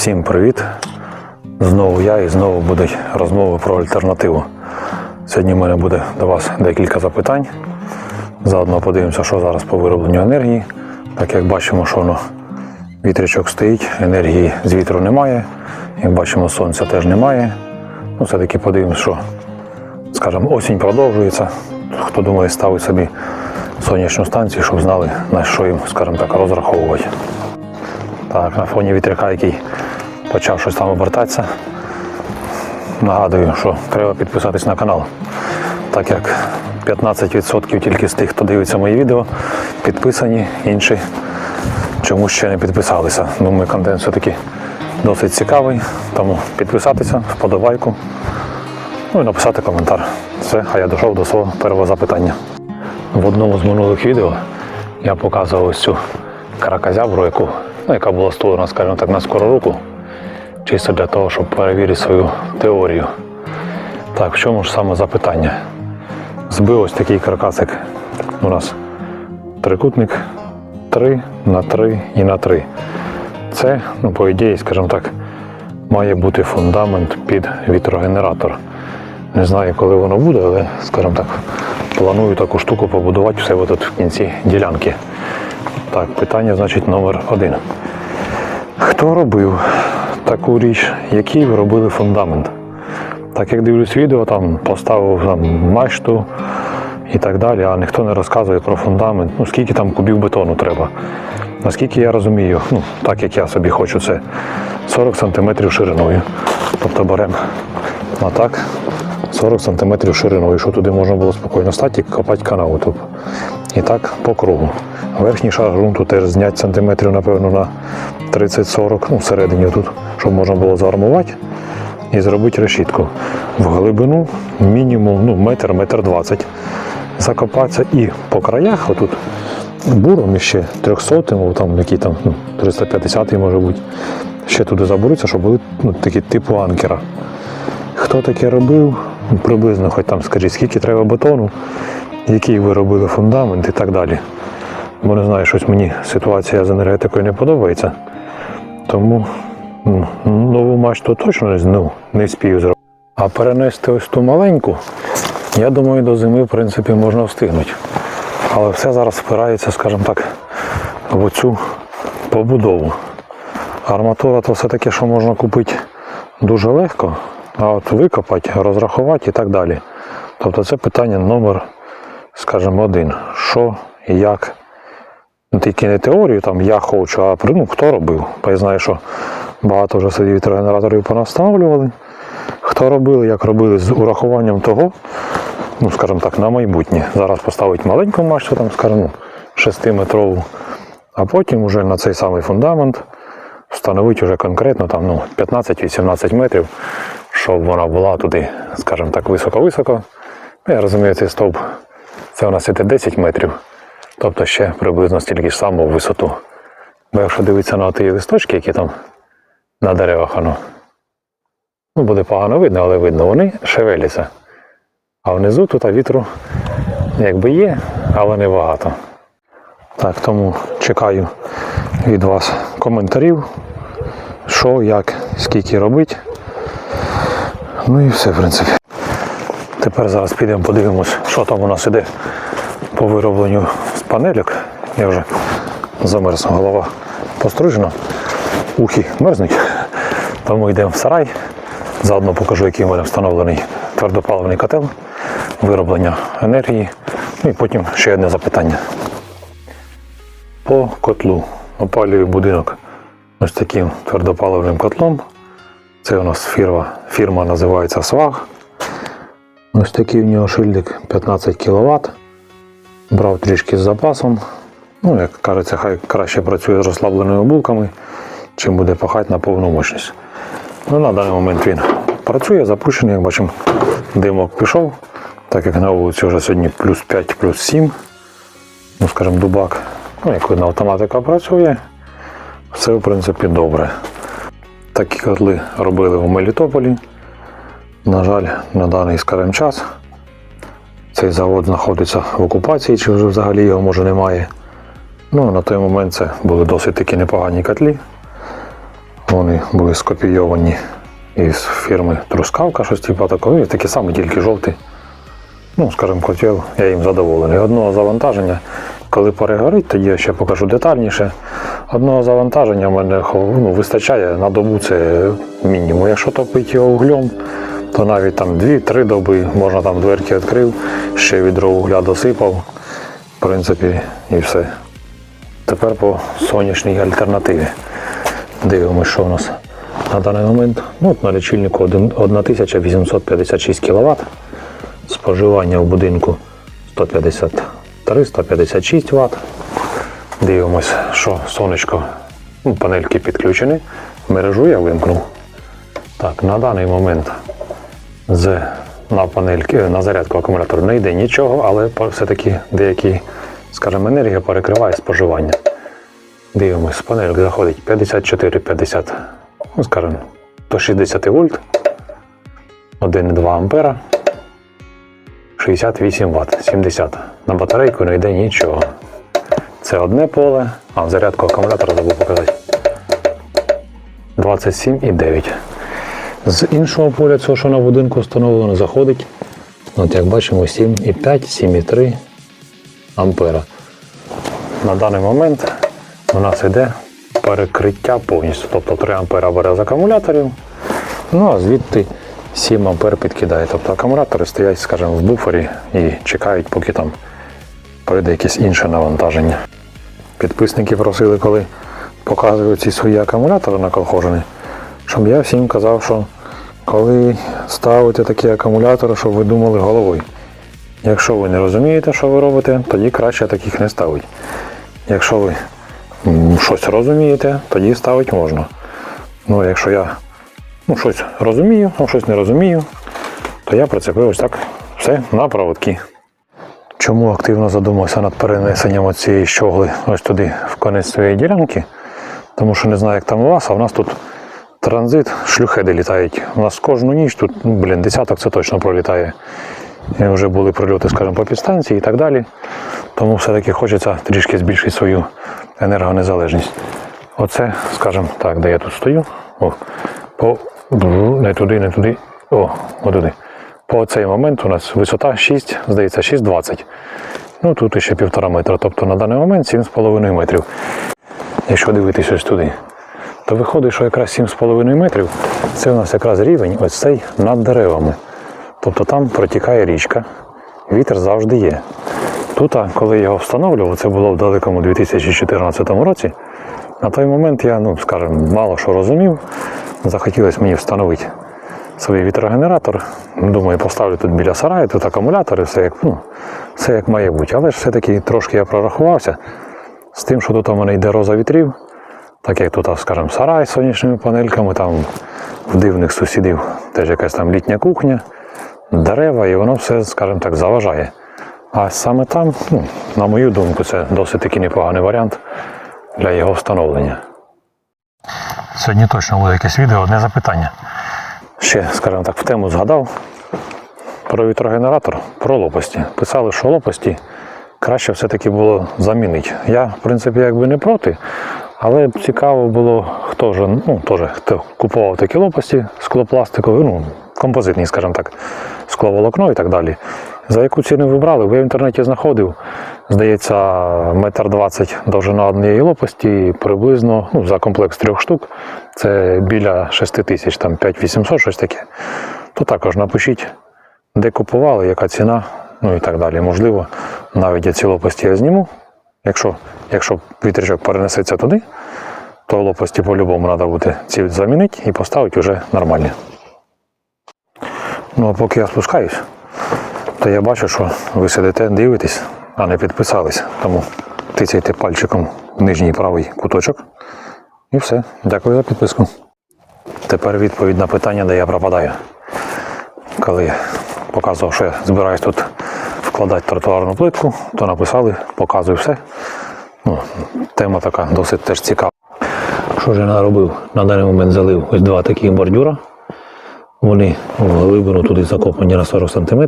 Всім привіт! Знову я і знову будуть розмови про альтернативу. Сьогодні в мене буде до вас декілька запитань. Заодно подивимося, що зараз по виробленню енергії. Так як бачимо, що воно вітрячок стоїть, енергії з вітру немає. Як бачимо, сонця теж немає. Ну, все-таки подивимося, що, скажімо, осінь продовжується. Хто думає, ставить собі сонячну станцію, щоб знали, на що їм, скажімо так, розраховувати. Так, на фоні вітряка, який почав щось там обертатися. Нагадую, що треба підписатись на канал. Так як 15% тільки з тих, хто дивиться мої відео, підписані, інші чомусь ще не підписалися. Думаю, контент все-таки досить цікавий, тому підписатися, вподобайку, ну і написати коментар. Все, а я дійшов до свого першого запитання. В одному з минулих відео я показував ось цю каракозябру, яку, ну, яка була створена, скажімо так, на скору руку, чисто для того, щоб перевірити свою теорію. Так, в чому ж саме запитання? Збив ось такий каркасик у нас трикутник 3 на 3 і на 3. Це, ну, по ідеї, скажімо так, має бути фундамент під вітрогенератор. Не знаю, коли воно буде, але, скажімо так, планую таку штуку побудувати все тут в кінці ділянки. Так, питання, значить, номер один. Хто робив таку річ, ви робили фундамент? Так як дивлюсь відео, там поставив там, мачту і так далі, а ніхто не розказує про фундамент, ну скільки там кубів бетону треба. Наскільки я розумію, ну, так як я собі хочу, це 40 см шириною. Тобто беремо отак 40 см шириною, що туди можна було спокійно стати і копати канаву. Тут. І так по кругу. Верхній шар ґрунту теж зняти сантиметрів, напевно, на 30-40, ну, всередині тут, щоб можна було заармувати і зробити решітку. В глибину мінімум ну, метр, метр двадцять. Закопатися і по краях, отут буром іще 300 там які там ну, 350 може бути. Ще туди заберуться, щоб були ну, такі типу анкера. Хто таке робив? Ну, Приблизно, хоч там скажіть, скільки треба бетону, який ви робили фундамент і так далі. Бо не знаю, щось мені ситуація з енергетикою не подобається. Тому нову мачту точно ну, не спію зробити. А перенести ось ту маленьку, я думаю, до зими в принципі можна встигнути. Але все зараз впирається, скажімо так, в оцю побудову. Арматура то все таке, що можна купити дуже легко, а от викопати, розрахувати і так далі. Тобто це питання номер, скажімо, один. Що як. Ну, Тільки не теорію, там я хочу, а ну, хто робив. Бо я знаю, що багато вже собі вітрогенераторів понаставлювали. Хто робили, як робили з урахуванням того, ну, скажімо так, на майбутнє. Зараз поставити маленьку мачту, там, скажімо, 6-метрову, а потім вже на цей самий фундамент встановити вже конкретно там, ну, 15-18 метрів, щоб вона була туди, скажімо так, високо-високо. Ну, Я розумію, цей стовп, це у нас іде 10 метрів, тобто ще приблизно стільки ж само в висоту. Бо якщо дивитися на ті листочки, які там на деревах, ну, буде погано видно, але видно, вони шевеляться. А внизу тут вітру якби є, але не багато. Так, тому чекаю від вас коментарів, що, як, скільки робити. Ну і все, в принципі. Тепер зараз підемо подивимось, що там у нас іде по виробленню з панельок. Я вже замерз, голова пострижена, ухи мерзнуть. Тому йдемо в сарай. Заодно покажу, який у мене встановлений твердопаливний котел, вироблення енергії. Ну і потім ще одне запитання. По котлу опалюю будинок ось таким твердопаливним котлом. Це у нас фірма, фірма називається Сваг. Ось такий у нього шильдик 15 кВт. Брав трішки з запасом. Ну, як кажеться, хай краще працює з розслабленими булками, чим буде пахати на повну мощність. Ну, на даний момент він працює, запущений, як бачимо, димок пішов, так як на вулиці вже сьогодні плюс 5, плюс 7, ну, скажімо, дубак. Ну, як видно, автоматика працює, все в принципі добре. Такі котли робили в Мелітополі. На жаль, на даний скажімо, час цей завод знаходиться в окупації, чи вже взагалі його може немає. Ну, на той момент це були досить такі непогані котлі. Вони були скопійовані із фірми Трускавка, щось типу такого, такі самі, тільки жовті. Ну, скажімо, котел, я їм задоволений. Одного завантаження, коли перегорить, тоді я ще покажу детальніше. Одного завантаження в мене ну, вистачає на добу це мінімум. Якщо топити його углем, то навіть там 2-3 доби можна там дверки відкрив, ще відро угля досипав. В принципі, і все. Тепер по сонячній альтернативі. Дивимося, що у нас на даний момент. Ну, на лічильнику 1856 кВт. Споживання в будинку 153-156 Вт. Дивимось, що сонечко, ну, панельки підключені. Мережу я вимкнув. Так, на даний момент з, на панельки, на зарядку акумулятора не йде нічого, але все-таки деякі, скажімо, енергія перекриває споживання. Дивимось, з панельки заходить 54-50, ну скажімо, до 60 вольт, 1,2 ампера, 68 Вт, 70. На батарейку не йде нічого. Це одне поле, а в зарядку акумулятора забув показати. 27,9. З іншого поля, цього, що на будинку встановлено, заходить, от як бачимо, 7,5, 7,3 ампера. На даний момент у нас йде перекриття повністю. Тобто 3 ампера бере з акумуляторів, ну а звідти 7 ампер підкидає. Тобто акумулятори стоять, скажімо, в буфері і чекають, поки там прийде якесь інше навантаження. Підписники просили, коли показую ці свої акумулятори наколхожені, щоб я всім казав, що коли ставите такі акумулятори, щоб ви думали головою. Якщо ви не розумієте, що ви робите, тоді краще таких не ставити. Якщо ви щось розумієте, тоді ставити можна. Ну, якщо я ну, щось розумію, а щось не розумію, то я прицепив ось так все на проводки. Чому активно задумався над перенесенням цієї щогли ось туди в конець своєї ділянки? Тому що не знаю, як там у вас, а в нас тут транзит, шлюхеди літають. У нас кожну ніч тут, ну, блін, десяток це точно пролітає. І вже були прильоти, скажімо, по підстанції і так далі. Тому все-таки хочеться трішки збільшити свою енергонезалежність. Оце, скажімо так, де я тут стою. О, по, не туди, не туди. О, отуди. По цей момент у нас висота 6, здається, 6,20. Ну тут ще півтора метра. Тобто на даний момент 7,5 метрів. Якщо дивитися ось туди, то виходить, що якраз 7,5 метрів це у нас якраз рівень ось цей над деревами. Тобто там протікає річка, вітер завжди є. Тут, коли я його встановлював, це було в далекому 2014 році. На той момент я, ну, скажімо, мало що розумів. Захотілося мені встановити свій вітрогенератор. Думаю, поставлю тут біля сараю, тут акумулятори, все як, ну, все як має бути. Але ж все-таки трошки я прорахувався з тим, що тут у мене йде роза вітрів, так як тут, скажімо, сарай з сонячними панельками, там в дивних сусідів теж якась там літня кухня, дерева, і воно все, скажімо так, заважає. А саме там, ну, на мою думку, це досить таки непоганий варіант для його встановлення. Сьогодні точно буде якесь відео, одне запитання. Ще, скажімо так, в тему згадав про вітрогенератор, про лопасті. Писали, що лопасті краще все-таки було замінити. Я, в принципі, якби не проти, але цікаво було, хто вже, ну, теж, хто купував такі лопасті склопластикові, ну, композитні, скажімо так, скловолокно і так далі. За яку ціну вибрали? Я в інтернеті знаходив, здається, метр двадцять довжина однієї лопасті, приблизно ну, за комплекс трьох штук. Це біля 6 тисяч, там 5800, щось таке. То також напишіть, де купували, яка ціна, ну і так далі. Можливо, навіть я ці лопасті я зніму. Якщо, якщо вітрячок перенесеться туди, то лопасті по-любому треба буде ці замінити і поставити вже нормальні. Ну а поки я спускаюсь, то я бачу, що ви сидите, дивитесь, а не підписались. Тому тицяйте пальчиком в нижній правий куточок. І все. Дякую за підписку. Тепер відповідь на питання, де я пропадаю. Коли показував, що я збираюсь тут вкладати тротуарну плитку, то написали, показую все. Ну, тема така досить теж цікава. Що ж я наробив? На даний момент залив ось два такі бордюра. Вони в глибину туди закопані на 40 см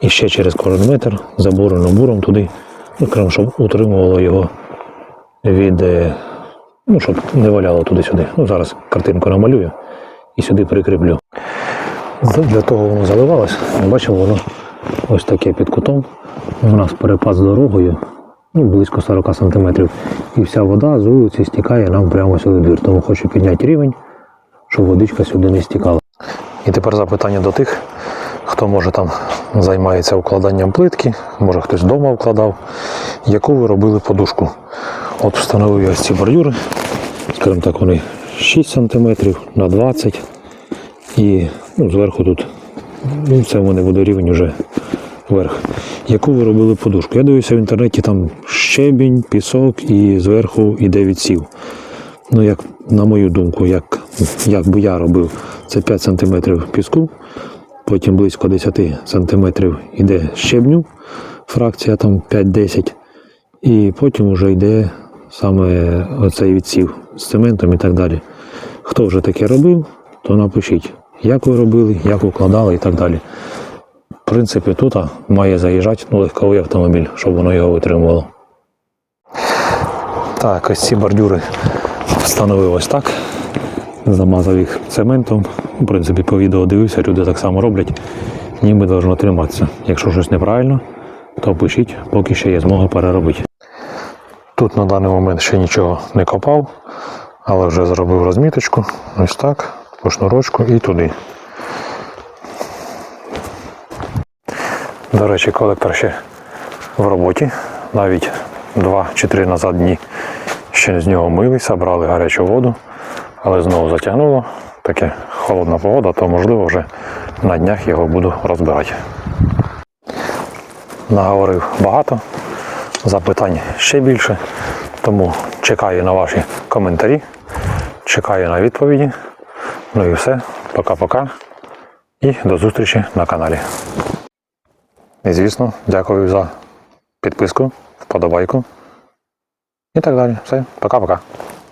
і ще через кожен метр забурено буром туди, ну, крім, щоб утримувало його від е, Ну, щоб не валяло туди-сюди. Ну, зараз картинку намалюю і сюди прикріплю. Для того воно заливалось. Бачимо, воно ось таке під кутом. У нас перепад з дорогою, ну, близько 40 см. І вся вода з вулиці стікає нам прямо сюди в двір. Тому хочу підняти рівень, щоб водичка сюди не стікала. І тепер запитання до тих, хто може там займається укладанням плитки, може хтось вдома вкладав, яку ви робили подушку. От встановив я ось ці бордюри, скажімо так, вони 6 см на 20 і ну, зверху тут ну, це в мене буде рівень вже вверх. Яку ви робили подушку? Я дивився в інтернеті там щебінь, пісок і зверху іде відсів. Ну, як на мою думку, як, як би я робив, це 5 см піску, потім близько 10 см йде щебню, фракція там 5-10, і потім вже йде саме оцей відсів з цементом і так далі. Хто вже таке робив, то напишіть, як ви робили, як укладали і так далі. В принципі, тут має заїжджати ну, легковий автомобіль, щоб воно його витримувало. Так, ось ці бордюри встановив ось так. Замазав їх цементом. В принципі, по відео дивився, люди так само роблять. Ніби должно триматися. Якщо щось неправильно, то пишіть, поки ще є змога переробити. Тут на даний момент ще нічого не копав, але вже зробив розміточку. Ось так, по шнурочку і туди. До речі, колектор ще в роботі. Навіть два чи три назад дні ще з нього милися, брали гарячу воду, але знову затягнуло. Таке холодна погода, то можливо вже на днях його буду розбирати. Наговорив багато, запитань ще більше, тому чекаю на ваші коментарі, чекаю на відповіді. Ну і все. Пока-пока. І до зустрічі на каналі. І звісно, дякую за підписку, вподобайку і так далі. Все, пока-пока.